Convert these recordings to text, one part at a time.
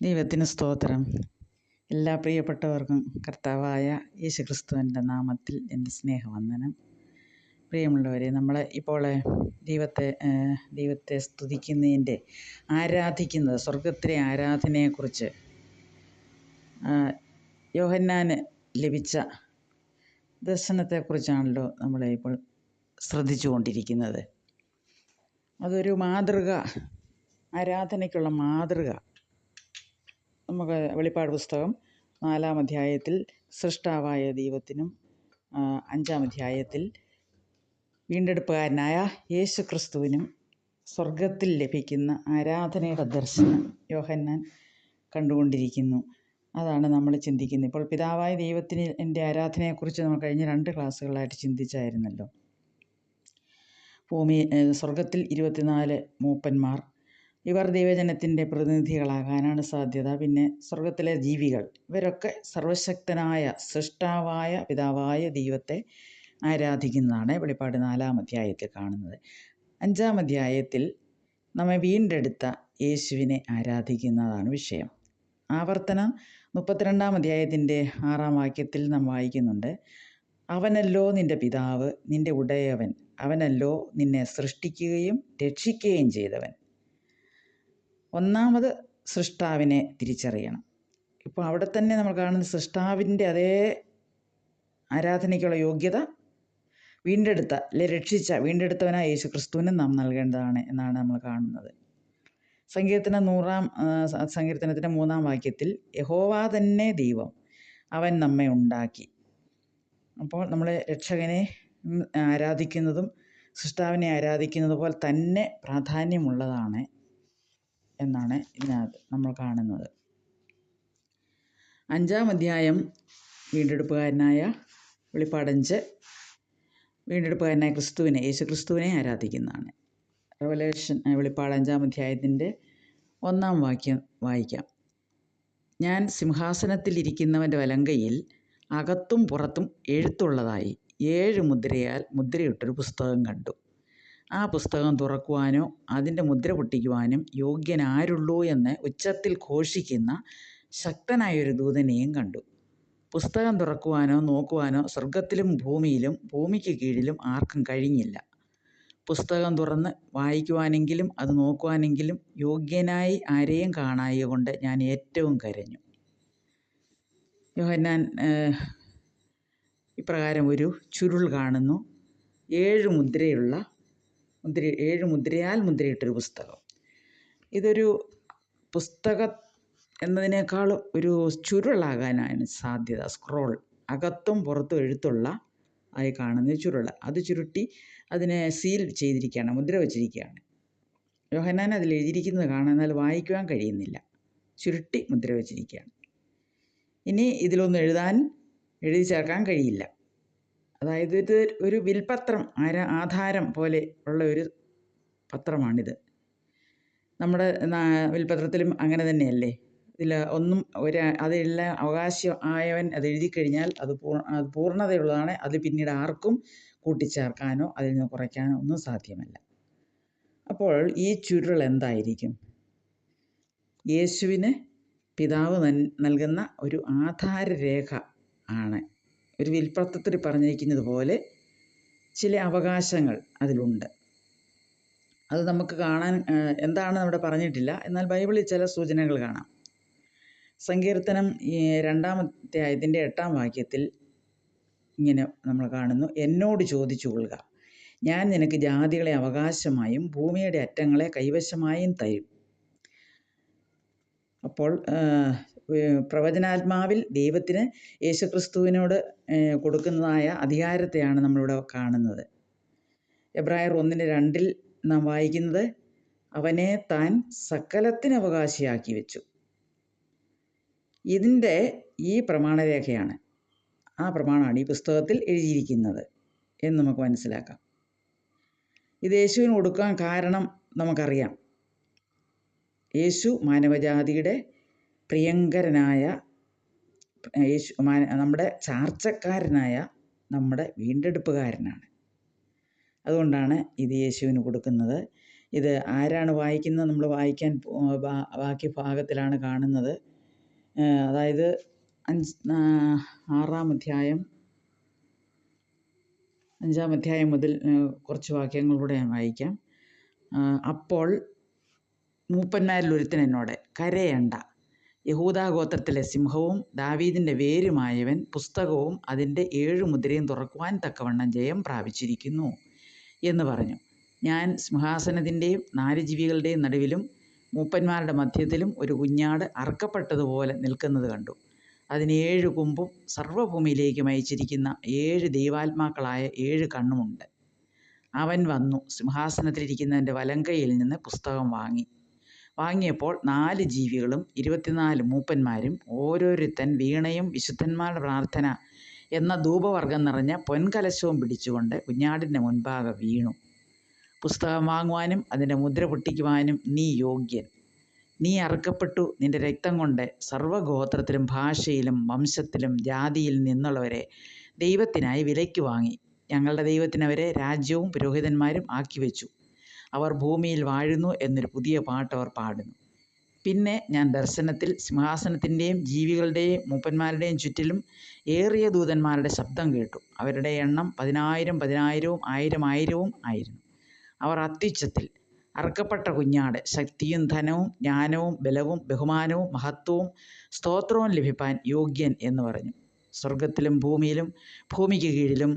ദൈവത്തിന് സ്തോത്രം. എല്ലാ പ്രിയപ്പെട്ടവർക്കും കർത്താവായ യേശുക്രിസ്തുവിന്റെ നാമത്തിൽ എന്റെ സ്നേഹവന്ദനം. പ്രിയമുള്ളവരെ നമ്മൾ ഇപ്പോൾ ദൈവത്തെ ദൈവത്തെ സ്തുതിക്കുന്നതിന്റെ ആരാധിക്കുന്നത് സ്വർഗത്തിലെ ആരാധനയെക്കുറിച്ച് യോഹന്നാന് ലഭിച്ച ദർശനത്തെക്കുറിച്ചാണല്ലോ നമ്മൾ ഇപ്പോൾ ശ്രദ്ധിച്ചു കൊണ്ടിരിക്കുന്നത് അതൊരു മാതൃക ആരാധനയ്ക്കുള്ള മാതൃക നമുക്ക് വെളിപ്പാട് പുസ്തകം നാലാം അധ്യായത്തിൽ സൃഷ്ടാവായ ദൈവത്തിനും അഞ്ചാം അധ്യായത്തിൽ വീണ്ടെടുപ്പുകാരനായ യേശു ക്രിസ്തുവിനും സ്വർഗത്തിൽ ലഭിക്കുന്ന ആരാധനയുടെ ദർശനം യോഹന്നാൻ കണ്ടുകൊണ്ടിരിക്കുന്നു. അതാണ് നമ്മൾ ചിന്തിക്കുന്നത്. ഇപ്പോൾ പിതാവായ ദൈവത്തിന് എന്റെ ആരാധനയെക്കുറിച്ച് നമ്മൾ കഴിഞ്ഞ രണ്ട് ക്ലാസ്സുകളായിട്ട് ചിന്തിച്ചായിരുന്നല്ലോ. ഭൂമി സ്വർഗത്തിൽ ഇരുപത്തിനാല് മൂപ്പന്മാർ ഇവർ ദൈവജനത്തിന്റെ പ്രതിനിധികളാകാനാണ് സാധ്യത. പിന്നെ സ്വർഗത്തിലെ ജീവികൾ ഇവരൊക്കെ സർവശക്തനായ സൃഷ്ടാവായ പിതാവായ ദൈവത്തെ ആരാധിക്കുന്നതാണ് വെളിപ്പാട് നാലാം അധ്യായത്തിൽ കാണുന്നത്. അഞ്ചാം അധ്യായത്തിൽ നമ്മെ വീണ്ടെടുത്ത യേശുവിനെ ആരാധിക്കുന്നതാണ് വിഷയം. ആവർത്തന മുപ്പത്തിരണ്ടാം അധ്യായത്തിന്റെ ആറാം വാക്യത്തിൽ നാം വായിക്കുന്നുണ്ട് അവനല്ലോ നിന്റെ പിതാവ് നിന്റെ ഉടയവൻ അവനല്ലോ നിന്നെ സൃഷ്ടിക്കുകയും രക്ഷിക്കുകയും ചെയ്തവൻ. ഒന്നാമത് സൃഷ്ടാവിനെ തിരിച്ചറിയണം. ഇപ്പോൾ അവിടെ തന്നെ നമ്മൾ കാണുന്ന സൃഷ്ടാവിന്റെ അതേ ആരാധനയ്ക്കുള്ള യോഗ്യത വീണ്ടെടുത്ത അല്ലെ രക്ഷിച്ച വീണ്ടെടുത്തവനായ യേശു ക്രിസ്തുവിനും നാം നൽകേണ്ടതാണ് എന്നാണ് നമ്മൾ കാണുന്നത്. സങ്കീർത്തന നൂറാം സങ്കീർത്തനത്തിന്റെ മൂന്നാം വാക്യത്തിൽ യഹോവ തന്നെ ദൈവം അവൻ നമ്മെ ഉണ്ടാക്കി. അപ്പോൾ നമ്മൾ രക്ഷകനെ ആരാധിക്കുന്നതും സൃഷ്ടാവിനെ ആരാധിക്കുന്നത് പോലെ തന്നെ പ്രാധാന്യമുള്ളതാണ് എന്നാണ് ഇതിനകത്ത് നമ്മൾ കാണുന്നത്. അഞ്ചാം അധ്യായം വീണ്ടെടുപ്പുകാരനായ വെളിപ്പാടഞ്ച് വീണ്ടെടുപ്പുകാരനായ ക്രിസ്തുവിനെ യേശു ക്രിസ്തുവിനെ ആരാധിക്കുന്നതാണ്. റവലേഷൻ വെളിപ്പാട് അഞ്ചാം അധ്യായത്തിന്റെ ഒന്നാം വാക്യം വായിക്കാം. ഞാൻ സിംഹാസനത്തിലിരിക്കുന്നവന്റെ വലങ്കയിൽ അകത്തും പുറത്തും എഴുത്തുള്ളതായി ഏഴ് മുദ്രയാൽ മുദ്രയിട്ടൊരു പുസ്തകം കണ്ടു. ആ പുസ്തകം തുറക്കുവാനോ അതിന്റെ മുദ്ര പൊട്ടിക്കുവാനും യോഗ്യനാരുള്ളൂ എന്ന് ഉച്ചത്തിൽ ഘോഷിക്കുന്ന ശക്തനായൊരു ദൂതനെയും കണ്ടു. പുസ്തകം തുറക്കുവാനോ നോക്കുവാനോ സ്വർഗത്തിലും ഭൂമിയിലും ഭൂമിക്ക് കീഴിലും ആർക്കും കഴിഞ്ഞില്ല. പുസ്തകം തുറന്ന് വായിക്കുവാനെങ്കിലും അത് നോക്കുവാനെങ്കിലും യോഗ്യനായി ആരെയും കാണായ കൊണ്ട് ഞാൻ ഏറ്റവും കരഞ്ഞു. യോഹന്നാൻ ഇപ്രകാരം ഒരു ചുരുൾ കാണുന്നു. ഏഴ് മുദ്രയുള്ള മുദ്ര ഏഴ് മുദ്രയാൽ മുദ്രയിട്ടൊരു പുസ്തകം. ഇതൊരു പുസ്തകം എന്നതിനേക്കാളും ഒരു ചുരുളാകാനാണ് സാധ്യത. സ്ക്രോൾ അകത്തും പുറത്തും എഴുത്തുള്ള ആയി കാണുന്ന ചുരുൾ അത് ചുരുട്ടി അതിനെ സീൽ ചെയ്തിരിക്കുകയാണ് മുദ്ര വച്ചിരിക്കുകയാണ്. യോഹന്നാൻ അതിൽ എഴുതിയിരിക്കുന്നത് കാണാൻ എന്നാൽ വായിക്കുവാൻ കഴിയുന്നില്ല. ചുരുട്ടി മുദ്ര വച്ചിരിക്കുകയാണ്. ഇനി ഇതിലൊന്നും എഴുതാൻ എഴുതി ചേർക്കാൻ കഴിയില്ല. അതായത് ഇത് ഒരു വിൽപത്രം ആര ആധാരം പോലെ ഉള്ള ഒരു പത്രമാണിത്. നമ്മുടെ വിൽപത്രത്തിലും അങ്ങനെ തന്നെയല്ലേ? ഇതിൽ ഒന്നും ഒരു അതിലുള്ള അവകാശം ആയവൻ അത് എഴുതി കഴിഞ്ഞാൽ അത് പൂ അത് പൂർണതയുള്ളതാണ്. അത് പിന്നീട് ആർക്കും കൂട്ടിച്ചേർക്കാനോ അതിൽ നിന്ന് കുറയ്ക്കാനോ ഒന്നും സാധ്യമല്ല. അപ്പോൾ ഈ ചുരുൾ എന്തായിരിക്കും? യേശുവിന് പിതാവ് നൽകുന്ന ഒരു ആധാര രേഖ ആണ്. ഒരു വിൽപ്പത്രത്തിൽ പറഞ്ഞിരിക്കുന്നത് പോലെ ചില അവകാശങ്ങൾ അതിലുണ്ട്. അത് നമുക്ക് കാണാൻ എന്താണ് അവിടെ പറഞ്ഞിട്ടില്ല. എന്നാൽ ബൈബിളിൽ ചില സൂചനകൾ കാണാം. സങ്കീർത്തനം രണ്ടാമത്തെ ആയതിന്റെ എട്ടാം വാക്യത്തിൽ ഇങ്ങനെ നമ്മൾ കാണുന്നു. എന്നോട് ചോദിച്ചു കൊള്ളുക ഞാൻ നിനക്ക് ജാതികളെ അവകാശമായും ഭൂമിയുടെ അറ്റങ്ങളെ കൈവശമായും തരും. അപ്പോൾ പ്രവചനാത്മാവിൽ ദൈവത്തിന് യേശുക്രിസ്തുവിനോട് കൊടുക്കുന്നതായ അധികാരത്തെയാണ് നമ്മളിവിടെ കാണുന്നത്. എബ്രായർ ഒന്നിന് രണ്ടിൽ നാം വായിക്കുന്നത് അവനെ താൻ സകലത്തിന് അവകാശിയാക്കി വെച്ചു. ഇതിന്റെ ഈ പ്രമാണരേഖയാണ് ആ പ്രമാണമാണ് ഈ പുസ്തകത്തിൽ എഴുതിയിരിക്കുന്നത് എന്ന് നമുക്ക് മനസ്സിലാക്കാം. ഇത് യേശുവിന് കൊടുക്കാൻ കാരണം നമുക്കറിയാം. യേശു മാനവജാതിയുടെ പ്രിയങ്കരനായ യേശു നമ്മുടെ ചാർച്ചക്കാരനായ നമ്മുടെ വീണ്ടെടുപ്പുകാരനാണ്. അതുകൊണ്ടാണ് ഇത് യേശുവിന് കൊടുക്കുന്നത്. ഇത് ആരാണ് വായിക്കുന്നത്? നമ്മൾ വായിക്കാൻ ബാക്കി ഭാഗത്തിലാണ് കാണുന്നത്. അതായത് അഞ്ച് ആറാം അധ്യായം അഞ്ചാം അധ്യായം മുതൽ കുറച്ച് വാക്യങ്ങളിലൂടെ ഞാൻ വായിക്കാം. അപ്പോൾ മൂപ്പന്മാരിൽ ഒരുത്തൻ എന്നോട് കരയണ്ട. യഹൂദാഗോത്രത്തിലെ സിംഹവും ദാവീദിന്റെ വേരുമായവൻ പുസ്തകവും അതിന്റെ ഏഴു മുദ്രയും തുറക്കുവാൻ തക്കവണ്ണം ജയം പ്രാപിച്ചിരിക്കുന്നു എന്ന് പറഞ്ഞു. ഞാൻ സിംഹാസനത്തിന്റെയും നാല് ജീവികളുടെയും നടുവിലും മൂപ്പന്മാരുടെ മധ്യത്തിലും ഒരു കുഞ്ഞാട് അറക്കപ്പെട്ടതുപോലെ നിൽക്കുന്നത് കണ്ടു. അതിന് ഏഴ് കുമ്പും സർവഭൂമിയിലേക്ക് മയച്ചിരിക്കുന്ന ഏഴ് ദൈവാത്മാക്കളായ ഏഴ് കണ്ണുമുണ്ട്. അവൻ വന്നു സിംഹാസനത്തിലിരിക്കുന്നതിന്റെ വലങ്കയിൽ നിന്ന് പുസ്തകം വാങ്ങി. വാങ്ങിയപ്പോൾ നാല് ജീവികളും ഇരുപത്തിനാല് മൂപ്പന്മാരും ഓരോരുത്തൻ വീണയും വിശുദ്ധന്മാരുടെ പ്രാർത്ഥന എന്ന ധൂപവർഗം നിറഞ്ഞ പൊൻകലശവും പിടിച്ചുകൊണ്ട് കുഞ്ഞാടിന്റെ മുൻഭാഗം വീണു. പുസ്തകം വാങ്ങുവാനും അതിന്റെ മുദ്ര പൊട്ടിക്കുവാനും നീ യോഗ്യൻ. നീ അറുക്കപ്പെട്ടു നിന്റെ രക്തം കൊണ്ട് സർവഗോത്രത്തിലും ഭാഷയിലും വംശത്തിലും ജാതിയിൽ നിന്നുള്ളവരെ ദൈവത്തിനായി വിലയ്ക്ക് വാങ്ങി. ഞങ്ങളുടെ ദൈവത്തിനവരെ രാജ്യവും പുരോഹിതന്മാരും ആക്കി വെച്ചു. അവർ ഭൂമിയിൽ വാഴുന്നു എന്നൊരു പുതിയ പാട്ട് അവർ പാടുന്നു. പിന്നെ ഞാൻ ദർശനത്തിൽ സിംഹാസനത്തിന്റെയും ജീവികളുടെയും മൂപ്പന്മാരുടെയും ചുറ്റിലും ഏറിയ ദൂതന്മാരുടെ ശബ്ദം കേട്ടു. അവരുടെ എണ്ണം പതിനായിരം പതിനായിരവും ആയിരം ആയിരവും ആയിരുന്നു. അവർ അത്യുച്ചത്തിൽ അറുക്കപ്പെട്ട കുഞ്ഞാട് ശക്തിയും ധനവും ജ്ഞാനവും ബലവും ബഹുമാനവും മഹത്വവും സ്തോത്രവും ലഭിപ്പാൻ യോഗ്യൻ എന്ന് പറഞ്ഞു. സ്വർഗത്തിലും ഭൂമിയിലും ഭൂമിക്ക് കീഴിലും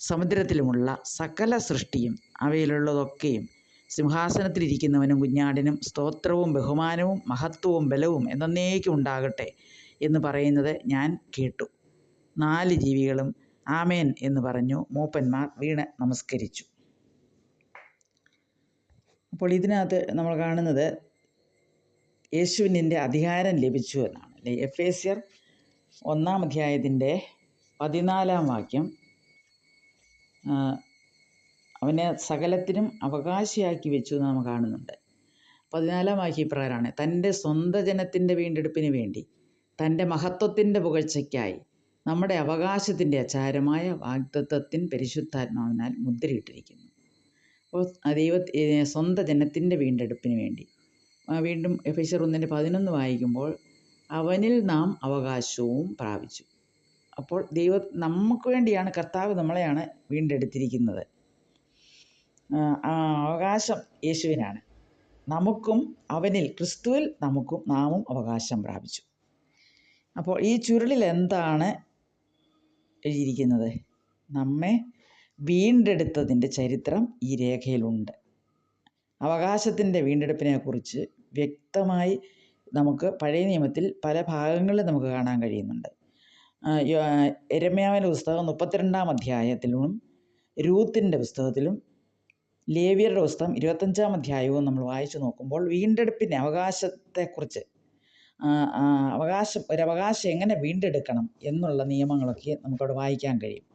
സമുദ്രത്തിലുമുള്ള സകല സൃഷ്ടിയും അവയിലുള്ളതൊക്കെയും സിംഹാസനത്തിലിരിക്കുന്നവനും കുഞ്ഞാടിനും സ്തോത്രവും ബഹുമാനവും മഹത്വവും ബലവും എന്നേക്കും ഉണ്ടാകട്ടെ എന്ന് പറയുന്നത് ഞാൻ കേട്ടു. നാല് ജീവികളും ആമേൻ എന്ന് പറഞ്ഞു മൂപ്പന്മാർ വീണ് നമസ്കരിച്ചു. അപ്പോൾ ഇതിനകത്ത് നമ്മൾ കാണുന്നത് യേശുവിന്റെ അധികാരം ലഭിച്ചു എന്നാണ്. അല്ലെ? എഫ് എസിയർ ഒന്നാം അധ്യായത്തിന്റെ പതിനാലാം വാക്യം അവനെ സകലത്തിനും അവകാശിയാക്കി വെച്ചു എന്ന് നാം കാണുന്നുണ്ട്. പതിനാലാം വാക്യ പ്രകാരമാണ് തന്റെ സ്വന്തം ജനത്തിന്റെ വീണ്ടെടുപ്പിന് വേണ്ടി തന്റെ മഹത്വത്തിന്റെ പുകഴ്ചയ്ക്കായി നമ്മുടെ അവകാശത്തിന്റെ അച്ചാരമായ വാഗ്ദത്വത്തിൻ പരിശുദ്ധാത്മാവിനാൽ മുദ്രയിട്ടിരിക്കുന്നു. അപ്പോൾ ദൈവ സ്വന്തം ജനത്തിന്റെ വീണ്ടെടുപ്പിന് വേണ്ടി. വീണ്ടും എഫിഷർ ഒന്നിന്റെ പതിനൊന്ന് വായിക്കുമ്പോൾ അവനിൽ നാം അവകാശവും പ്രാപിച്ചു. അപ്പോൾ ദൈവം നമുക്ക് വേണ്ടിയാണ് കർത്താവ് നമ്മളെയാണ് വീണ്ടെടുത്തിരിക്കുന്നത്. അവകാശം യേശുവിനാണ്. നമുക്കും അവനിൽ ക്രിസ്തുവിൽ നമുക്കും നാമും അവകാശം പ്രാപിച്ചു. അപ്പോൾ ഈ ചുരുളിൽ എന്താണ് എഴുതിയിരിക്കുന്നത്? നമ്മെ വീണ്ടെടുത്തതിന്റെ ചരിത്രം ഈ രേഖയിലുണ്ട്. അവകാശത്തിന്റെ വീണ്ടെടുപ്പിനെക്കുറിച്ച് വ്യക്തമായി നമുക്ക് പഴയ നിയമത്തിൽ പല ഭാഗങ്ങളിൽ നമുക്ക് കാണാൻ കഴിയുന്നുണ്ട്. എരമ്യാവിന്റെ പുസ്തകം മുപ്പത്തിരണ്ടാം അധ്യായത്തിലും രൂത്തിന്റെ പുസ്തകത്തിലും ലേവിയരുടെ പുസ്തകം ഇരുപത്തഞ്ചാം അധ്യായവും നമ്മൾ വായിച്ചു നോക്കുമ്പോൾ വീണ്ടെടുപ്പിന്റെ അവകാശത്തെക്കുറിച്ച് അവകാശം ഒരവകാശം എങ്ങനെ വീണ്ടെടുക്കണം എന്നുള്ള നിയമങ്ങളൊക്കെ നമുക്കവിടെ വായിക്കാൻ കഴിയും.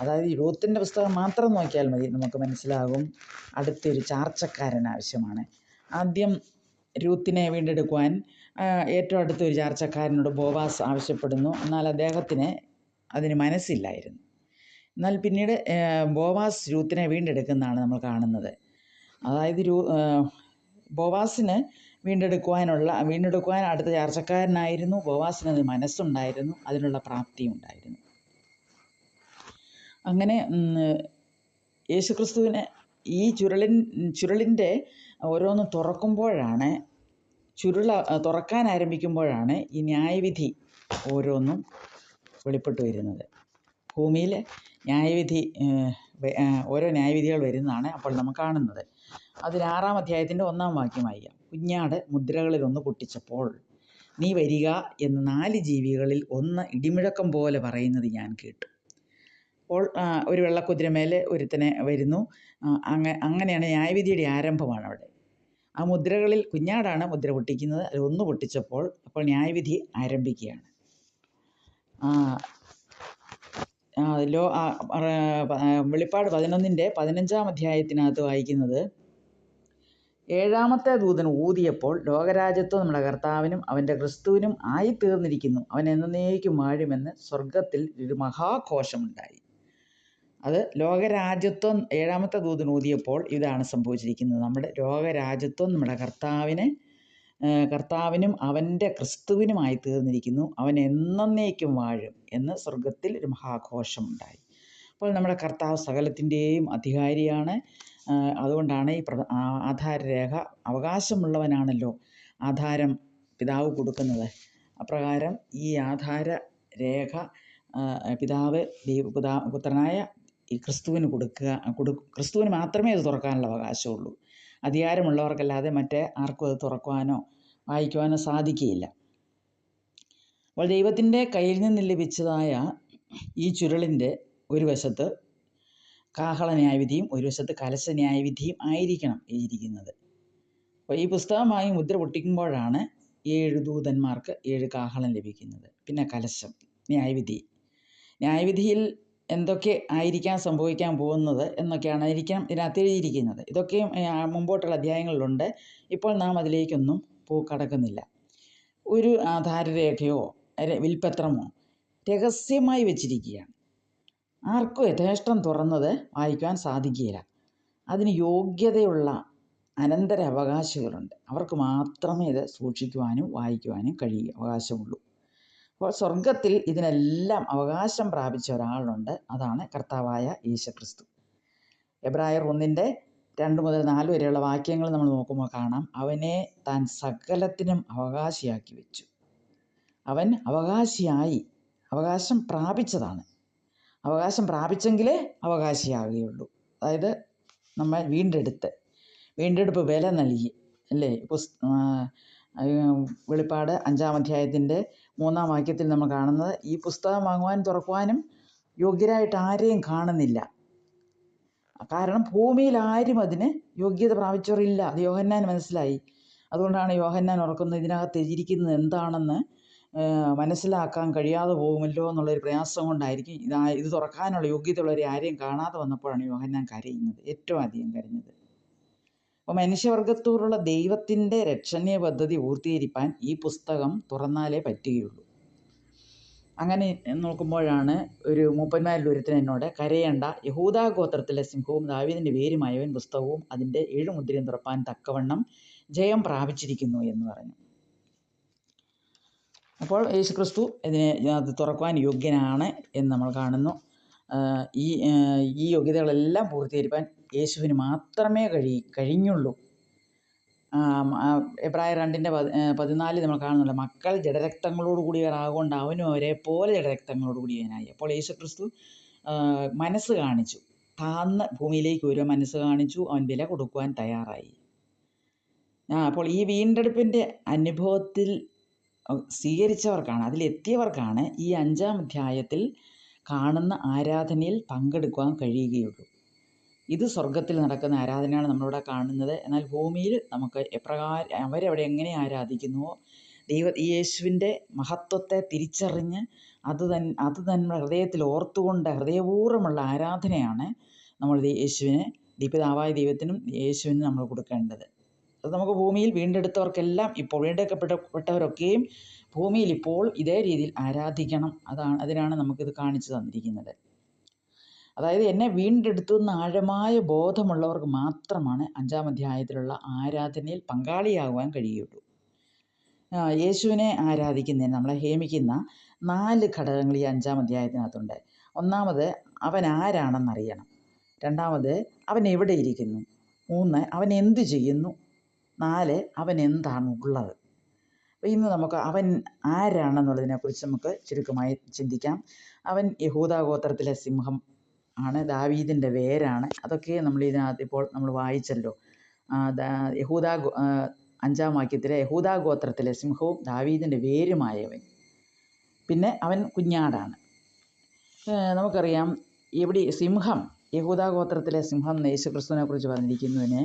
അതായത് രൂത്തിന്റെ പുസ്തകം മാത്രം നോക്കിയാൽ മതി നമുക്ക് മനസ്സിലാകും അടുത്തൊരു ചാർച്ചക്കാരൻ ആവശ്യമാണ്. ആദ്യം രൂത്തിനെ വീണ്ടെടുക്കുവാൻ ഏറ്റവും അടുത്തൊരു ചാർച്ചക്കാരനോട് ബോവാസ് ആവശ്യപ്പെടുന്നു. എന്നാൽ അദ്ദേഹത്തിന് അതിന് മനസ്സില്ലായിരുന്നു. എന്നാൽ പിന്നീട് ബോവാസ് രൂത്തിനെ വീണ്ടെടുക്കുന്നതാണ് നമ്മൾ കാണുന്നത്. അതായത് രൂ ബോവാസിന് വീണ്ടെടുക്കുവാനുള്ള വീണ്ടെടുക്കുവാൻ അടുത്ത ചാർച്ചക്കാരനായിരുന്നു. ബോവാസിന് അത് മനസ്സുണ്ടായിരുന്നു. അതിനുള്ള പ്രാപ്തിയും ഉണ്ടായിരുന്നു അങ്ങനെ യേശുക്രിസ്തുവിനെ ഈ ചുരുളിൻ ചുരുളിന്റെ ഓരോന്ന് തുറക്കുമ്പോഴാണ് ചുരുള തുറക്കാൻ ആരംഭിക്കുമ്പോഴാണ് ഈ ന്യായവിധി ഓരോന്നും വെളിപ്പെട്ട് വരുന്നത്. ഭൂമിയിൽ ന്യായവിധി ഓരോ ന്യായവിധികൾ വരുന്നതാണ് അപ്പോൾ നമ്മൾ കാണുന്നത്. അതിൽ ആറാം അധ്യായത്തിന്റെ ഒന്നാം വാക്യം വാക്യമായി കുഞ്ഞാട് മുദ്രകളിലൊന്ന് പൊട്ടിച്ചപ്പോൾ നീ വരിക എന്ന് നാല് ജീവികളിൽ ഒന്ന് ഇടിമുഴക്കം പോലെ പറയുന്നത് ഞാൻ കേട്ടു. അപ്പോൾ ഒരു വെള്ളക്കുതിരമേൽ ഒരുത്തനെ വരുന്നു. അങ്ങ അങ്ങനെയാണ് ന്യായവിധിയുടെ ആരംഭമാണ് അവിടെ. ആ മുദ്രകളിൽ കുഞ്ഞാടാണ് മുദ്ര പൊട്ടിക്കുന്നത്. അത് ഒന്ന് പൊട്ടിച്ചപ്പോൾ അപ്പോൾ ന്യായവിധി ആരംഭിക്കുകയാണ്. ലോ വെളിപ്പാട് പതിനൊന്നിന്റെ പതിനഞ്ചാം അധ്യായത്തിനകത്ത് വായിക്കുന്നത് ഏഴാമത്തെ ദൂതൻ ഊതിയപ്പോൾ ലോകരാജ്യത്വം നമ്മുടെ കർത്താവിനും അവന്റെ ക്രിസ്തുവിനും ആയിത്തീർന്നിരിക്കുന്നു. അവൻ എന്നേക്കും വാഴുമെന്ന് സ്വർഗത്തിൽ ഒരു മഹാഘോഷമുണ്ടായി. അത് ലോകരാജ്യത്വം ഏഴാമത്തെ ദൂതൻ ഊതിയപ്പോൾ ഇതാണ് സംഭവിച്ചിരിക്കുന്നത്. നമ്മുടെ ലോകരാജ്യത്വം നമ്മുടെ കർത്താവിന് കർത്താവിനും അവന്റെ ക്രിസ്തുവിനുമായി തീർന്നിരിക്കുന്നു. അവൻ എന്നേക്കും വാഴും എന്ന് സ്വർഗത്തിൽ ഒരു മഹാഘോഷം ഉണ്ടായി. അപ്പോൾ നമ്മുടെ കർത്താവ് സകലത്തിന്റെയും അധികാരിയാണ്. അതുകൊണ്ടാണ് ഈ ആധാര രേഖ അവകാശമുള്ളവനാണല്ലോ ആധാരം പിതാവ് കൊടുക്കുന്നത്. അപ്രകാരം ഈ ആധാര രേഖ പിതാവ് പുത്രനായ ഈ ക്രിസ്തുവിന് കൊടുക്കുക കൊടു ക്രിസ്തുവിന് മാത്രമേ അത് തുറക്കാനുള്ള അവകാശമുള്ളൂ. അധികാരമുള്ളവർക്കല്ലാതെ മറ്റേ ആർക്കും അത് തുറക്കുവാനോ വായിക്കുവാനോ സാധിക്കുകയില്ല. അപ്പോൾ ദൈവത്തിന്റെ കയ്യിൽ നിന്ന് ലഭിച്ചതായ ഈ ചുരുളിന്റെ ഒരു വശത്ത് കാഹള ന്യായവിധിയും ഒരു വശത്ത് കലശ ന്യായവിധിയും ആയിരിക്കണം എഴുതിയിരിക്കുന്നത്. അപ്പോൾ ഈ പുസ്തകമായി മുദ്ര പൊട്ടിക്കുമ്പോഴാണ് ഏഴ് ദൂതന്മാർക്ക് ഏഴ് കാഹളം ലഭിക്കുന്നത്. പിന്നെ കലശം ന്യായവിധി. ന്യായവിധിയിൽ എന്തൊക്കെ ആയിരിക്കാം സംഭവിക്കാൻ പോകുന്നത് എന്നൊക്കെയാണ് ആയിരിക്കാം ഇതിനകത്ത് എഴുതിയിരിക്കുന്നത് ഇതൊക്കെയും മുമ്പോട്ടുള്ള അധ്യായങ്ങളിലുണ്ട്. ഇപ്പോൾ നാം അതിലേക്കൊന്നും പോ കടക്കുന്നില്ല. ഒരു ആധാരരേഖയോ വിൽപ്പത്രമോ രഹസ്യമായി വെച്ചിരിക്കുകയാണ്. ആർക്കും യഥേഷ്ടം തുറന്നത് വായിക്കുവാൻ സാധിക്കുകയില്ല. അതിന് യോഗ്യതയുള്ള അനന്തര അവകാശികളുണ്ട് അവർക്ക് മാത്രമേ ഇത് സൂക്ഷിക്കുവാനും വായിക്കുവാനും കഴിയുക അവകാശമുള്ളൂ. അപ്പോൾ സ്വർഗത്തിൽ ഇതിനെല്ലാം അവകാശം പ്രാപിച്ച ഒരാളുണ്ട്. അതാണ് കർത്താവായ യേശുക്രിസ്തു. എബ്രായർ ഒന്നിന്റെ രണ്ട് മുതൽ നാല് വരെയുള്ള വാക്യങ്ങൾ നമ്മൾ നോക്കുമ്പോൾ കാണാം. അവനെ താൻ സകലത്തിനും അവകാശിയാക്കി വെച്ചു. അവൻ അവകാശിയായി. അവകാശം പ്രാപിച്ചതാണ്. അവകാശം പ്രാപിച്ചെങ്കിലേ അവകാശിയാകുകയുള്ളൂ അതായത് നമ്മൾ വീണ്ടെടുത്ത് വീണ്ടെടുപ്പ് വില നൽകി. അല്ലേ? പുസ് വെളിപ്പാട് അഞ്ചാം അധ്യായത്തിന്റെ മൂന്നാം വാക്യത്തിൽ നമ്മൾ കാണുന്നത് ഈ പുസ്തകം വാങ്ങുവാനും തുറക്കുവാനും യോഗ്യരായിട്ട് ആരെയും കാണുന്നില്ല. കാരണം ഭൂമിയിൽ ആരും അതിന് യോഗ്യത പ്രാപിച്ചവരില്ല. അത് യോഹന്നാൻ മനസ്സിലായി. അതുകൊണ്ടാണ് യോഹന്നാൻ ഉറക്കുന്നത് ഇതിനകത്ത് ഇരിക്കുന്നത് എന്താണെന്ന് മനസ്സിലാക്കാൻ കഴിയാതെ പോകുമല്ലോ എന്നുള്ളൊരു പ്രയാസം കൊണ്ടായിരിക്കും ഇത് ഇത് തുറക്കാനുള്ള യോഗ്യതയുള്ളവരെ ആരെയും കാണാതെ വന്നപ്പോഴാണ് യോഹന്നാൻ കരയുന്നത് ഏറ്റവും അധികം കരഞ്ഞത്. അപ്പോൾ മനുഷ്യവർഗത്തോടുള്ള ദൈവത്തിന്റെ രക്ഷണീയ പദ്ധതി പൂർത്തീകരിക്കാൻ ഈ പുസ്തകം തുറന്നാലേ പറ്റുകയുള്ളൂ. അങ്ങനെ നോക്കുമ്പോഴാണ് ഒരു മൂപ്പന്മാരിൽ ഒരുത്തൻ എന്നോട് കരയേണ്ട യഹൂദാ ഗോത്രത്തിലെ സിംഹവും ദാവീദിന്റെ വേരുമായവൻ പുസ്തകവും അതിന്റെ ഏഴ് മുദ്രയും തുറപ്പാൻ തക്കവണ്ണം ജയം പ്രാപിച്ചിരിക്കുന്നു എന്ന് പറഞ്ഞു. അപ്പോൾ യേശു ക്രിസ്തു ഇതിനെ അത് തുറക്കുവാൻ യോഗ്യനാണ് എന്ന് നമ്മൾ കാണുന്നു. ഈ ഈ യോഗ്യതകളെല്ലാം പൂർത്തീകരിക്കാൻ യേശുവിന് മാത്രമേ കഴി കഴിഞ്ഞുള്ളൂ. എബ്രായ രണ്ടിന്റെ പതിനാലിൽ നമ്മൾ കാണുന്നുണ്ട് മക്കൾ ജഡരക്തങ്ങളോട് കൂടിയവരാകൊണ്ട് അവനും അവരെ പോലെ ജഡരക്തങ്ങളോട് കൂടിയവനായി. അപ്പോൾ യേശു ക്രിസ്തു മനസ്സ് കാണിച്ചു. താന്ന് ഭൂമിയിലേക്ക് ഒരു മനസ്സ് കാണിച്ചു അവൻ വില കൊടുക്കുവാൻ തയ്യാറായി. അപ്പോൾ ഈ വീണ്ടെടുപ്പിന്റെ അനുഭവത്തിൽ സ്വീകരിച്ചവർക്കാണ് അതിലെത്തിയവർക്കാണ് ഈ അഞ്ചാം അധ്യായത്തിൽ കാണുന്ന ആരാധനയിൽ പങ്കെടുക്കുവാൻ കഴിയുകയുള്ളൂ. ഇത് സ്വർഗത്തിൽ നടക്കുന്ന ആരാധനയാണ് നമ്മളിവിടെ കാണുന്നത്. എന്നാൽ ഭൂമിയിൽ നമുക്ക് എപ്രകാരം അവരവിടെ എങ്ങനെ ആരാധിക്കുന്നുവോ ദൈവ യേശുവിന്റെ മഹത്വത്തെ തിരിച്ചറിഞ്ഞ് അത് തൻ അത് തന്നെ ഹൃദയത്തിൽ ഓർത്തുകൊണ്ട് ഹൃദയപൂർവമുള്ള ആരാധനയാണ് നമ്മൾ യേശുവിനെ ദീപിതാവായ ദൈവത്തിനും യേശുവിനും നമ്മൾ കൊടുക്കേണ്ടത്. അത് നമുക്ക് ഭൂമിയിൽ വീണ്ടെടുത്തവർക്കെല്ലാം ഇപ്പോൾ വീണ്ടെടുക്കപ്പെട്ടവരൊക്കെയും ഭൂമിയിൽ ഇപ്പോൾ ഇതേ രീതിയിൽ ആരാധിക്കണം. അതാണ് അതിനാണ് നമുക്കിത് കാണിച്ചു തന്നിരിക്കുന്നത്. അതായത് എന്നെ വീണ്ടെടുത്തു എന്ന ആഴമായ ബോധമുള്ളവർക്ക് മാത്രമാണ് അഞ്ചാം അധ്യായത്തിലുള്ള ആരാധനയിൽ പങ്കാളിയാകുവാൻ കഴിയുള്ളൂ. യേശുവിനെ ആരാധിക്കുന്നതിന് നമ്മളെ ഹേമിക്കുന്ന നാല് ഘടകങ്ങൾ ഈ അഞ്ചാം അധ്യായത്തിനകത്തുണ്ട്. ഒന്നാമത് അവൻ ആരാണെന്നറിയണം രണ്ടാമത് അവൻ എവിടെ ഇരിക്കുന്നു? മൂന്ന് അവൻ എന്ത് ചെയ്യുന്നു? നാല് അവൻ എന്താണ് ഉള്ളത്? അപ്പോൾ ഇന്ന് നമുക്ക് അവൻ ആരാണെന്നുള്ളതിനെക്കുറിച്ച് നമുക്ക് ചുരുക്കമായി ചിന്തിക്കാം. അവൻ യഹൂദാഗോത്രത്തിലെ സിംഹം ആണ് ദാവീദിന്റെ വേരാണ്. അതൊക്കെ നമ്മൾ ഇതിനകത്ത് ഇപ്പോൾ നമ്മൾ വായിച്ചല്ലോ. യഹൂദ അഞ്ചാം വാക്യത്തിലെ യഹൂദാ ഗോത്രത്തിലെ സിംഹവും ദാവീദിന്റെ വേരുമായവൻ. പിന്നെ അവൻ കുഞ്ഞാടാണ്. നമുക്കറിയാം ഇവിടെ സിംഹം യഹൂദാ ഗോത്രത്തിലെ സിംഹം യേശു ക്രിസ്തുവിനെ കുറിച്ച് പറഞ്ഞിരിക്കുന്നതിന്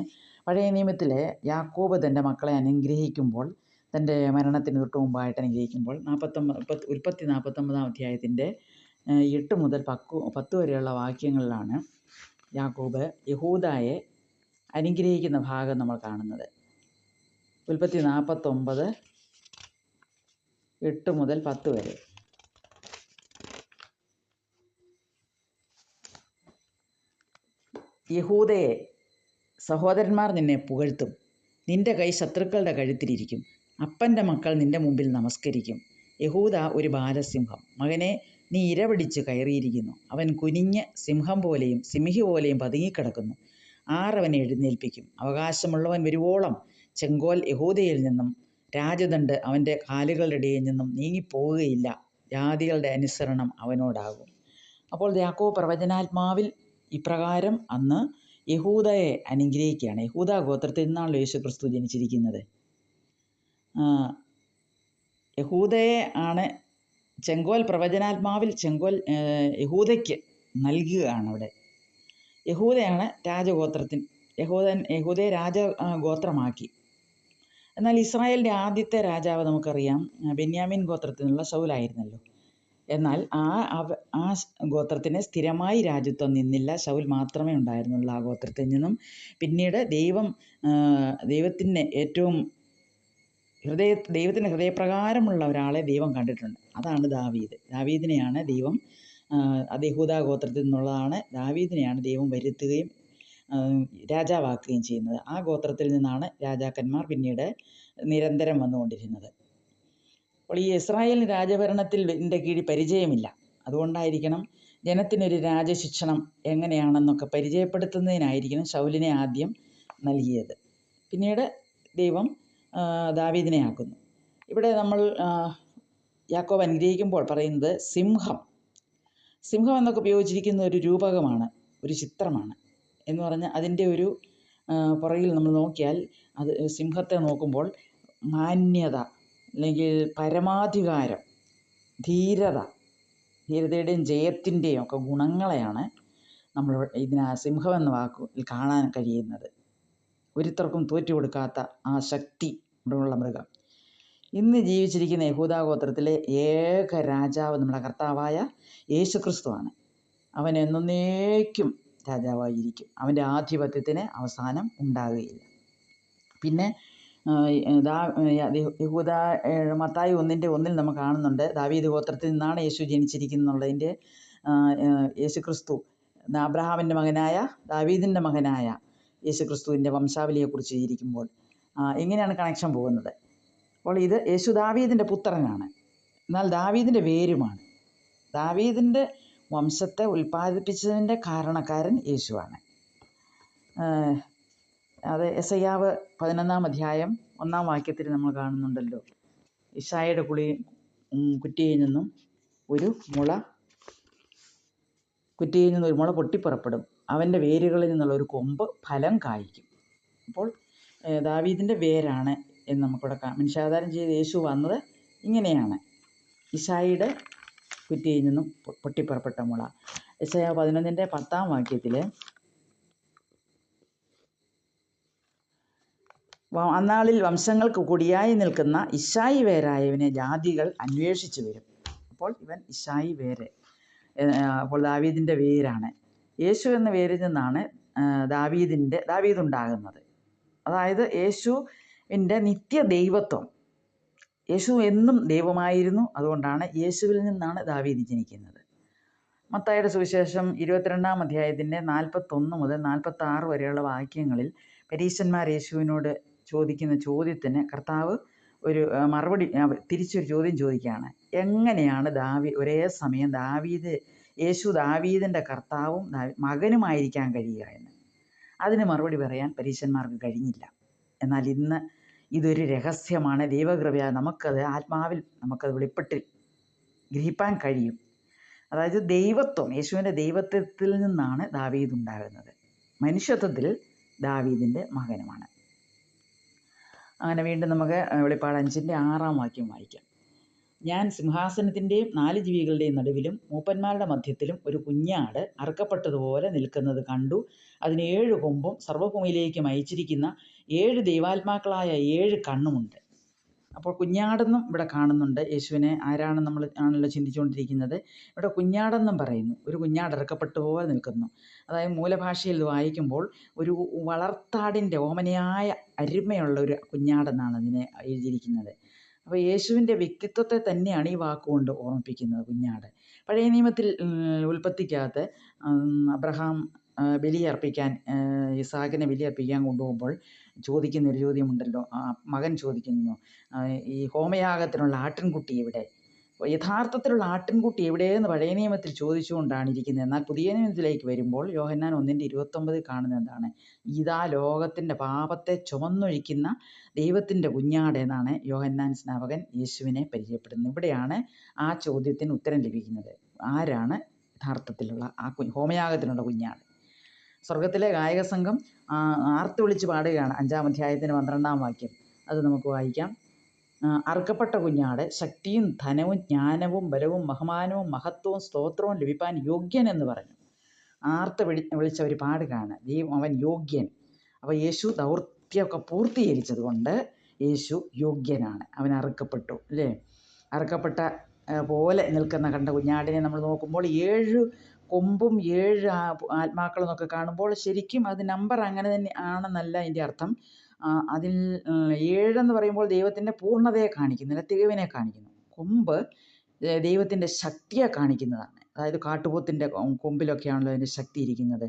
പഴയ നിയമത്തിലെ യാക്കോബ് തന്റെ മക്കളെ അനുഗ്രഹിക്കുമ്പോൾ തന്റെ മരണത്തിന് തൊട്ട് മുമ്പായിട്ട് അനുഗ്രഹിക്കുമ്പോൾ നാൽപ്പത്തൊമ്പത് ഉൽപ്പത്തി നാൽപ്പത്തൊമ്പതാം അധ്യായത്തിന്റെ എട്ട് മുതൽ പക്കു പത്ത് വരെയുള്ള വാക്യങ്ങളിലാണ് യാക്കോബ് യഹൂദായെ അനുഗ്രഹിക്കുന്ന ഭാഗം നമ്മൾ കാണുന്നത്. ഉൽപ്പത്തി നാൽപ്പത്തൊമ്പത് എട്ട് മുതൽ പത്ത് വരെ. യഹൂദയെ സഹോദരന്മാർ നിന്നെ പുകഴ്ത്തും. നിന്റെ കൈ ശത്രുക്കളുടെ കഴുത്തിലിരിക്കും. അപ്പന്റെ മക്കൾ നിന്റെ മുമ്പിൽ നമസ്കരിക്കും. യഹൂദ ഒരു ബാലസിംഹം. മകനെ നീ ഇരപിടിച്ച് കയറിയിരിക്കുന്നു. അവൻ കുനിഞ്ഞ് സിംഹം പോലെയും സിംഹി പോലെയും പതുങ്ങിക്കിടക്കുന്നു. ആറവനെ എഴുന്നേൽപ്പിക്കും. അവകാശമുള്ളവൻ വരുവോളം ചെങ്കോൽ യഹൂദയിൽ നിന്നും രാജദണ്ഡ് അവന്റെ കാലുകളുടെ ഇടയിൽ നിന്നും നീങ്ങിപ്പോവുകയില്ല. ജാതികളുടെ അനുസരണം അവനോടാകും. അപ്പോൾ യാക്കോ പ്രവചനാത്മാവിൽ ഇപ്രകാരം അന്ന് യഹൂദയെ അനുഗ്രഹിക്കുകയാണ്. യഹൂദ ഗോത്രത്തിൽ നിന്നാണ് യേശു ക്രിസ്തു ജനിച്ചിരിക്കുന്നത് യഹൂദയെ ആണ് ചെങ്കോൽ പ്രവചനാത്മാവിൽ ചെങ്കോൽ യഹൂദയ്ക്ക് നൽകുകയാണ് അവിടെ. യഹൂദയാണ് രാജഗോത്രത്തിൻ യഹൂദൻ യഹൂദയെ രാജ ഗോത്രമാക്കി. എന്നാൽ ഇസ്രായേലിന്റെ ആദ്യത്തെ രാജാവ് നമുക്കറിയാം ബെന്യാമിൻ ഗോത്രത്തിൽ നിന്നുള്ള ശൗലായിരുന്നല്ലോ എന്നാൽ ആ ആ ഗോത്രത്തിന് സ്ഥിരമായി രാജ്യത്വം നിന്നില്ല. ശൗൽ മാത്രമേ ഉണ്ടായിരുന്നുള്ളൂ ആ ഗോത്രത്തിൽ നിന്നും. പിന്നീട് ദൈവം ദൈവത്തിന്റെ ഏറ്റവും ഹൃദയ ദൈവത്തിന്റെ ഹൃദയപ്രകാരമുള്ള ഒരാളെ ദൈവം കണ്ടിട്ടുണ്ട്. അതാണ് ദാവീദ്. ദാവീദിനെയാണ് ദൈവം അത് യഹൂദാ ഗോത്രത്തിൽ നിന്നുള്ളതാണ്. ദാവീദിനെയാണ് ദൈവം വരുത്തുകയും രാജാവാക്കുകയും ചെയ്യുന്നത്. ആ ഗോത്രത്തിൽ നിന്നാണ് രാജാക്കന്മാർ പിന്നീട് നിരന്തരം വന്നുകൊണ്ടിരുന്നത്. അപ്പോൾ ഈ ഇസ്രായേൽ രാജഭരണത്തിൽ എന്റെ കീഴിൽ പരിചയമില്ല. അതുകൊണ്ടായിരിക്കണം ജനത്തിനൊരു രാജശിക്ഷണം എങ്ങനെയാണെന്നൊക്കെ പരിചയപ്പെടുത്തുന്നതിനായിരിക്കണം ശൗലിനെ ആദ്യം നൽകിയത്. പിന്നീട് ദൈവം ദാവീദിനെ ആക്കുന്നു. ഇവിടെ നമ്മൾ യാക്കോബ് അനുഗ്രഹിക്കുമ്പോൾ പറയുന്നത് സിംഹം. സിംഹം എന്നൊക്കെ ഉപയോഗിച്ചിരിക്കുന്ന ഒരു രൂപകമാണ് ഒരു ചിത്രമാണ് എന്ന് പറഞ്ഞാൽ അതിന്റെ ഒരു പുറകിൽ നമ്മൾ നോക്കിയാൽ അത് സിംഹത്തെ നോക്കുമ്പോൾ മാന്യത അല്ലെങ്കിൽ പരമാധികാരം ധീരത ധീരതയുടെയും ജയത്തിന്റെയും ഒക്കെ ഗുണങ്ങളെയാണ് നമ്മൾ ഇതിന് സിംഹം എന്ന വാക്കിൽ കാണാൻ കഴിയുന്നത്. ഒരുത്തർക്കും തോറ്റു കൊടുക്കാത്ത ആ ശക്തി ഉള്ള മൃഗം. ഇന്ന് ജീവിച്ചിരിക്കുന്ന യഹൂദാഗോത്രത്തിലെ ഏക രാജാവ് നമ്മുടെ കർത്താവായ യേശു ക്രിസ്തുവാണ് അവൻ എന്നേക്കും രാജാവായിരിക്കും. അവന്റെ ആധിപത്യത്തിന് അവസാനം ഉണ്ടാകുകയില്ല. പിന്നെ യഹൂദ മത്തായി ഒന്നിന്റെ ഒന്നിൽ നമ്മൾ കാണുന്നുണ്ട്. ദാവീദ് ഗോത്രത്തിൽ നിന്നാണ് യേശു ജനിച്ചിരിക്കുന്നുള്ളതിന്റെ യേശു ക്രിസ്തു അബ്രഹാമിന്റെ മകനായ ദാവീദിന്റെ മകനായ യേശു ക്രിസ്തുവിന്റെ വംശാവലിയെക്കുറിച്ച് ഇരിക്കുമ്പോൾ എങ്ങനെയാണ് കണക്ഷൻ പോകുന്നത്? അപ്പോൾ ഇത് യേശു ദാവീദിന്റെ പുത്രനാണ്. എന്നാൽ ദാവീദിന്റെ വേരുമാണ്. ദാവീദിന്റെ വംശത്തെ ഉൽപ്പാദിപ്പിച്ചതിന്റെ കാരണക്കാരൻ യേശുവാണ്. അത് എസ് അയ്യാവ് പതിനൊന്നാം അധ്യായം ഒന്നാം വാക്യത്തിൽ നമ്മൾ കാണുന്നുണ്ടല്ലോ. ഇഷായുടെ കുളി കുറ്റിയിൽ നിന്നും ഒരു മുള കുറ്റിയിൽ നിന്ന് ഒരു മുള പൊട്ടിപ്പുറപ്പെടും. അവന്റെ വേരുകളിൽ നിന്നുള്ള ഒരു കൊമ്പ് ഫലം കായ്ക്കും. അപ്പോൾ ദാവീദിന്റെ വേരാണ് എന്ന് നമുക്കിവിടെ മനുഷ്യാവതാരം ചെയ്ത് യേശു വന്നത് ഇങ്ങനെയാണ്. ഇഷായിയുടെ കുറ്റിയിൽ നിന്നും പൊട്ടിപ്പുറപ്പെട്ട മുള. ഇഷായ പതിനൊന്നിന്റെ പത്താം വാക്യത്തിൽ അന്നാളിൽ വംശങ്ങൾക്ക് കൂടിയായി നിൽക്കുന്ന ഇഷായി വേരായവനെ ജാതികൾ അന്വേഷിച്ചു വരും. അപ്പോൾ ഇവൻ ഇഷായി വേര് അപ്പോൾ ദാവീദിന്റെ വേരാണ്. യേശു എന്ന പേരിൽ നിന്നാണ് ദാവീദിന്റെ ദാവീദ് ഉണ്ടാകുന്നത് അതായത് യേശുവിന്റെ നിത്യ ദൈവത്വം യേശു എന്നും ദൈവമായിരുന്നു. അതുകൊണ്ടാണ് യേശുവിൽ നിന്നാണ് ദാവീദ് ജനിക്കുന്നത്. മത്തായുടെ സുവിശേഷം ഇരുപത്തിരണ്ടാം അധ്യായത്തിന്റെ നാൽപ്പത്തൊന്ന് മുതൽ നാൽപ്പത്താറ് വരെയുള്ള വാക്യങ്ങളിൽ പരീശന്മാർ യേശുവിനോട് ചോദിക്കുന്ന ചോദ്യത്തിന് കർത്താവ് ഒരു മറുപടി തിരിച്ചൊരു ചോദ്യം ചോദിക്കുകയാണ്. എങ്ങനെയാണ് ദാവി ഒരേ സമയം ദാവീദ് യേശു ദാവീദിന്റെ കർത്താവും മകനുമായിരിക്കാൻ കഴിയുക എന്ന്? അതിന് മറുപടി പറയാൻ പരീശന്മാർക്ക് കഴിഞ്ഞില്ല. എന്നാൽ ഇന്ന് ഇതൊരു രഹസ്യമാണ്. ദൈവകൃപയാൽ നമുക്കത് ആത്മാവിൽ നമുക്കത് വെളിപ്പെട്ട് ഗ്രഹിപ്പാൻ കഴിയും. അതായത് ദൈവത്വം യേശുവിന്റെ ദൈവത്വത്തിൽ നിന്നാണ് ദാവീദ് ഉണ്ടാകുന്നത്. മനുഷ്യത്വത്തിൽ ദാവീദിന്റെ മകനുമാണ്. അങ്ങനെ വീണ്ടും നമുക്ക് വെളിപ്പാട് അഞ്ചിന്റെ ആറാം വാക്യം വായിക്കാം. ഞാൻ സിംഹാസനത്തിന്റെയും നാല് ജീവികളുടെയും നടുവിലും മൂപ്പന്മാരുടെ മധ്യത്തിലും ഒരു കുഞ്ഞാട് അറുക്കപ്പെട്ടതുപോലെ നിൽക്കുന്നത് കണ്ടു. അതിന് ഏഴ് കൊമ്പും സർവഭൂമിയിലേക്കും അയച്ചിരിക്കുന്ന ഏഴ് ദൈവാത്മാക്കളായ ഏഴ് കണ്ണുമുണ്ട്. അപ്പോൾ കുഞ്ഞാടെന്നും ഇവിടെ കാണുന്നുണ്ട്. യേശുവിനെ ആരാണ് നമ്മൾ ആണല്ലോ ചിന്തിച്ചുകൊണ്ടിരിക്കുന്നത്? ഇവിടെ കുഞ്ഞാടെന്നും പറയുന്നു. ഒരു കുഞ്ഞാട് ഇറക്കപ്പെട്ട പോലെ നിൽക്കുന്നു. അതായത് മൂലഭാഷയിൽ വായിക്കുമ്പോൾ ഒരു വളർത്താടിന്റെ ഓമനയായ അരുമയുള്ള ഒരു കുഞ്ഞാടെന്നാണ് അതിനെ എഴുതിയിരിക്കുന്നത്. അപ്പോൾ യേശുവിന്റെ വ്യക്തിത്വത്തെ തന്നെയാണ് ഈ വാക്കുകൊണ്ട് ഓർമ്മിപ്പിക്കുന്നത് കുഞ്ഞാട്. പഴയ നിയമത്തിൽ ഉൽപ്പത്തിക്കകത്ത് അബ്രഹാം ബലി ഇസാഖിനെ ഇസാക്കിനെ കൊണ്ടുപോകുമ്പോൾ ചോദിക്കുന്ന കൊണ്ടുപോകുമ്പോൾ ചോദിക്കുന്നൊരു ചോദ്യമുണ്ടല്ലോ. ആ മകൻ ചോദിക്കുന്നു ഈ ഹോമയാഗത്തിനുള്ള ആട്ടിൻകുട്ടി എവിടെ? യഥാർത്ഥത്തിലുള്ള ആട്ടിൻകുട്ടി എവിടെയെന്ന് പഴയ നിയമത്തിൽ ചോദിച്ചുകൊണ്ടാണ് ഇരിക്കുന്നത്. എന്നാൽ പുതിയ നിയമത്തിലേക്ക് വരുമ്പോൾ യോഹന്നാൻ ഒന്നിന്റെ ഇരുപത്തൊമ്പതിൽ കാണുന്നത് എന്താണ്? ഇതാ ലോകത്തിന്റെ പാപത്തെ ചുമന്നൊഴിക്കുന്ന ദൈവത്തിന്റെ കുഞ്ഞാട് എന്നാണ് യോഹന്നാൻ സ്നാപകൻ യേശുവിനെ പരിചയപ്പെടുന്നത്. ഇവിടെയാണ് ആ ചോദ്യത്തിന് ഉത്തരം ലഭിക്കുന്നത്. ആരാണ് യഥാർത്ഥത്തിലുള്ള ആ ഹോമയാഗത്തിനുള്ള കുഞ്ഞാട്? സ്വർഗത്തിലെ ഗായക സംഘം ആർത്ത് വിളിച്ച് പാടുകയാണ്. അഞ്ചാം അധ്യായത്തിന് പന്ത്രണ്ടാം വാക്യം. അത് നമുക്ക് വായിക്കാം. അർക്കപ്പെട്ട കുഞ്ഞാട് ശക്തിയും ധനവും ജ്ഞാനവും ബലവും ബഹുമാനവും മഹത്വവും സ്തോത്രവും ലഭിപ്പാൻ യോഗ്യൻ എന്ന് പറഞ്ഞു. ആർത്ത് വിളി വിളിച്ചവർ പാടുകയാണ്. ദൈവം അവൻ യോഗ്യൻ. അപ്പോൾ യേശു ദൗർത്യമൊക്കെ പൂർത്തീകരിച്ചത് കൊണ്ട് യേശു യോഗ്യനാണ്. അവൻ അറുക്കപ്പെട്ടു അല്ലേ? അറുക്കപ്പെട്ട പോലെ നിൽക്കുന്ന കണ്ട കുഞ്ഞാടിനെ നമ്മൾ നോക്കുമ്പോൾ ഏഴ് കൊമ്പും ഏഴ് ആത്മാക്കളും എന്നൊക്കെ കാണുമ്പോൾ ശരിക്കും അത് നമ്പർ അങ്ങനെ തന്നെ ആണെന്നല്ല അതിന്റെ അർത്ഥം. അതിൽ ഏഴെന്ന് പറയുമ്പോൾ ദൈവത്തിന്റെ പൂർണതയെ കാണിക്കുന്നില്ല തികവിനെ കാണിക്കുന്നു. കൊമ്പ് ദൈവത്തിന്റെ ശക്തിയെ കാണിക്കുന്നതാണ്. അതായത് കാട്ടുപോത്തിന്റെ കൊമ്പിലൊക്കെയാണല്ലോ അതിന്റെ ശക്തി ഇരിക്കുന്നത്.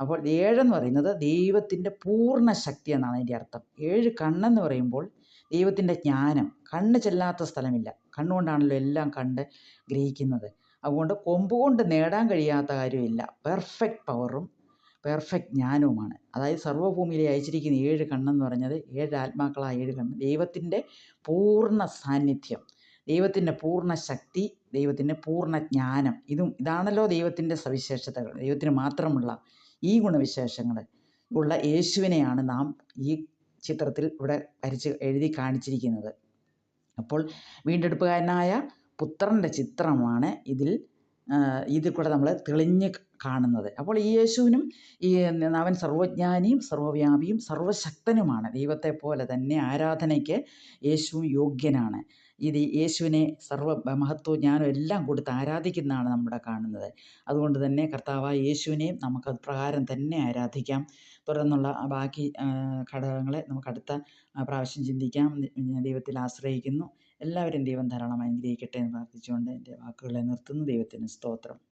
അപ്പോൾ ഏഴെന്ന് പറയുന്നത് ദൈവത്തിന്റെ പൂർണ ശക്തി എന്നാണ് അതിന്റെ അർത്ഥം. ഏഴ് കണ്ണെന്ന് പറയുമ്പോൾ ദൈവത്തിന്റെ ജ്ഞാനം. കണ്ണ് ചെല്ലാത്ത സ്ഥലമില്ല. കണ്ണുകൊണ്ടാണല്ലോ എല്ലാം കണ്ട് ഗ്രഹിക്കുന്നത്. അതുകൊണ്ട് കൊമ്പ് കൊണ്ട് നേടാൻ കഴിയാത്ത കാര്യമില്ല. പെർഫെക്റ്റ് പവറും പെർഫെക്റ്റ് ജ്ഞാനവുമാണ്. അതായത് സർവഭൂമിയിലെ അയച്ചിരിക്കുന്ന ഏഴ് കണ്ണെന്ന് പറഞ്ഞത് ഏഴ് ആത്മാക്കളായ ഏഴ് കണ്ണ്. ദൈവത്തിന്റെ പൂർണ സാന്നിധ്യം ദൈവത്തിന്റെ പൂർണ ശക്തി ദൈവത്തിന്റെ പൂർണ ജ്ഞാനം. ഇതും ഇതാണല്ലോ ദൈവത്തിന്റെ സവിശേഷതകൾ. ദൈവത്തിന് മാത്രമുള്ള ഈ ഗുണവിശേഷങ്ങൾ ഉള്ള യേശുവിനെയാണ് നാം ഈ ചിത്രത്തിൽ ഇവിടെ വരച്ച് എഴുതി കാണിച്ചിരിക്കുന്നത്. അപ്പോൾ വീണ്ടെടുപ്പുകാരനായ പുത്രന്റെ ചിത്രമാണ് ഇതിൽ ഇതിൽ കൂടെ നമ്മൾ തെളിഞ്ഞ് കാണുന്നത്. അപ്പോൾ ഈ യേശുവിനും ഈ അവൻ സർവജ്ഞാനിയും സർവവ്യാപിയും സർവശക്തനുമാണ്. ദൈവത്തെ പോലെ തന്നെ ആരാധനയ്ക്ക് യേശു യോഗ്യനാണ്. ഇത് യേശുവിനെ സർവ മഹത്വവും ജ്ഞാനം എല്ലാം കൊടുത്ത് ആരാധിക്കുന്നതാണ് നമ്മുടെ കാണുന്നത്. അതുകൊണ്ട് തന്നെ കർത്താവായ യേശുവിനെയും നമുക്ക് പ്രകാരം തന്നെ ആരാധിക്കാം. തുടർന്നുള്ള ബാക്കി ഘടകങ്ങളെ നമുക്ക് അടുത്ത പ്രാവശ്യം ചിന്തിക്കാം. ദൈവത്തിൽ ആശ്രയിക്കുന്നു. എല്ലാവരും ദൈവം ധാരാളം അനുഗ്രഹിക്കട്ടെ എന്ന് പ്രാർത്ഥിച്ചുകൊണ്ട് എന്റെ വാക്കുകളെ നിർത്തുന്നു. ദൈവത്തിന് സ്തോത്രം.